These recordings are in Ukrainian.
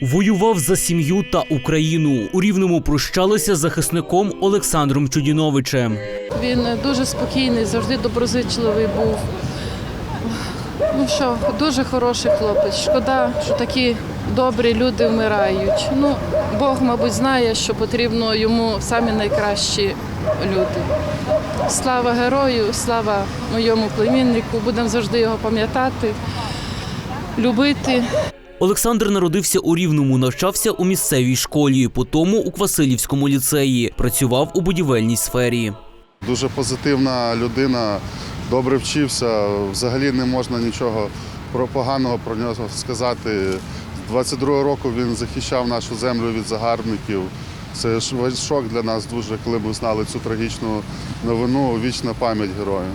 Воював за сім'ю та Україну. У рівному прощалися з захисником Олександром Чудіновичем. Він дуже спокійний, завжди доброзичливий був. Ну що, дуже хороший хлопець. Шкода, що такі добрі люди вмирають. Ну, Бог, мабуть, знає, що потрібно йому самі найкращі люди. Слава герою, слава моєму племіннику. Будемо завжди його пам'ятати, любити. Олександр народився у Рівному, навчався у місцевій школі, потім у Квасилівському ліцеї, працював у будівельній сфері. Дуже позитивна людина, добре вчився. Взагалі не можна нічого про поганого про нього сказати. З 22-го року він захищав нашу землю від загарбників. Це ж шок для нас дуже, коли ми знали цю трагічну новину. Вічна пам'ять герою.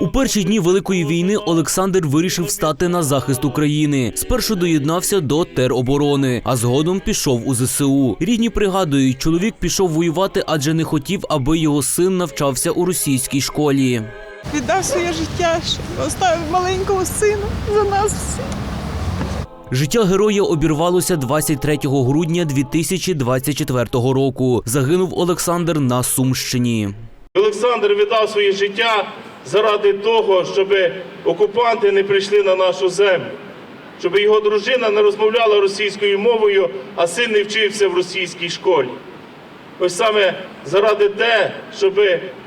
У перші дні Великої війни Олександр вирішив стати на захист України. Спершу доєднався до тероборони, а згодом пішов у ЗСУ. Рідні пригадують, чоловік пішов воювати, адже не хотів, аби його син навчався у російській школі. віддав своє життя, оставив маленького сина за нас всіх. Життя героя обірвалося 23 грудня 2024 року. Загинув Олександр на Сумщині. Олександр віддав своє життя заради того, щоб окупанти не прийшли на нашу землю, щоб його дружина не розмовляла російською мовою, а син не вчився в російській школі. Ось саме заради те, щоб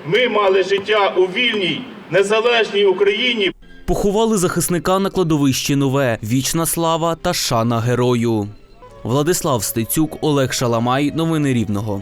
ми мали життя у вільній, незалежній Україні. Поховали захисника на кладовищі Нове. Вічна слава та шана герою. Владислав Стецюк, Олег Шаламай. Новини Рівного.